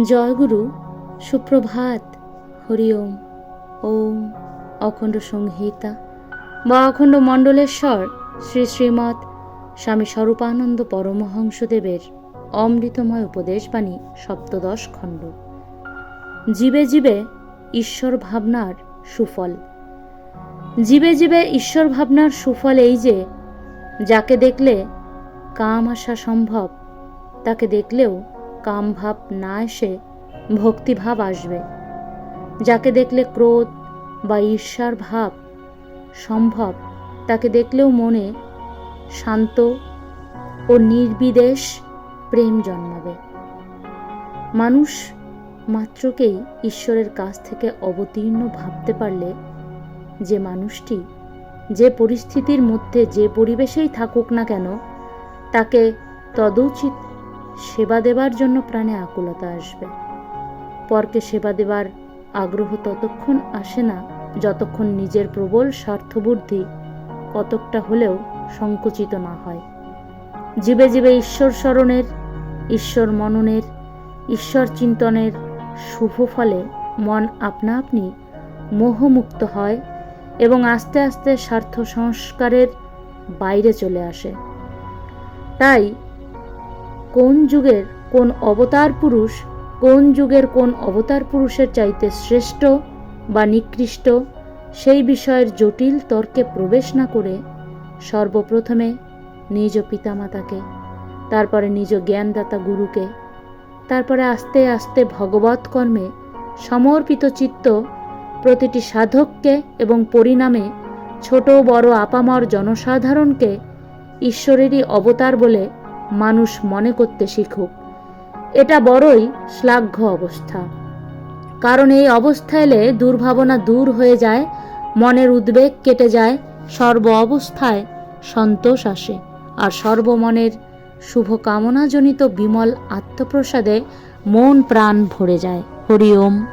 জয়গুরু, সুপ্রভাত, হরি ওম ওম অখণ্ড সংহিতা বা অখণ্ড মণ্ডলেশ্বর, শ্রী শ্রীমৎ স্বামী স্বরূপানন্দ পরমহংসদেবের অমৃতময় উপদেশবাণী, সপ্তদশ খণ্ড। জীবে জীবে ঈশ্বর ভাবনার সুফল। জীবে জীবে ঈশ্বর ভাবনার সুফল এই যে, যাকে দেখলে কাম আসা সম্ভব, তাকে দেখলেও কাম ভাব না এসে ভক্তিভাব আসবে। যাকে দেখলে ক্রোধ বা ঈর্ষার ভাব সম্ভব, তাকে দেখলেও মনে শান্ত ও নির্বিদেশ প্রেম জন্মাবে। মানুষ মাত্রকেই ঈশ্বরের কাছ থেকে অবতীর্ণ ভাবতে পারলে যে মানুষটি যে পরিস্থিতির মধ্যে যে পরিবেশেই থাকুক না কেন, তাকে তদৌচিত সেবা দেবার জন্য প্রাণে আকুলতা আসবে। পরকে সেবা দেবার আগ্রহ ততক্ষণ আসে না, যতক্ষণ নিজের প্রবল স্বার্থবুদ্ধি কতকটা হলেও সংকুচিত না হয়। জীবে জীবে ঈশ্বর স্মরণের, ঈশ্বর মননের, ঈশ্বর চিন্তনের শুভ ফলে মন আপনা আপনি মোহমুক্ত হয় এবং আস্তে আস্তে স্বার্থ সংস্কারের বাইরে চলে আসে। তাই কোন যুগের কোন অবতার পুরুষ, কোন যুগের কোন অবতার পুরুষের চাইতে শ্রেষ্ঠ বা নিকৃষ্ট, সেই বিষয়ের জটিল তর্কে প্রবেশ না করে সর্বপ্রথমে নিজ পিতামাতাকে, তারপরে নিজ জ্ঞানদাতা গুরুকে, তারপরে আস্তে আস্তে ভগবত কর্মে সমর্পিত চিত্ত প্রতিটি সাধককে এবং পরিণামে ছোট বড় আপামর জনসাধারণকে ঈশ্বরেরই অবতার বলে মানুষ মনে করতে শিখুক। এটা বড়ই শ্লাঘ্য অবস্থা। কারণ এই অবস্থা এলে দুর্ভাবনা দূর হয়ে যায়, মনের উদ্বেগ কেটে যায়, সর্ব অবস্থায় সন্তোষ আসে আর সর্বমনের শুভকামনাজনিত বিমল আত্মপ্রসাদে মন প্রাণ ভরে যায়। হরি ওম।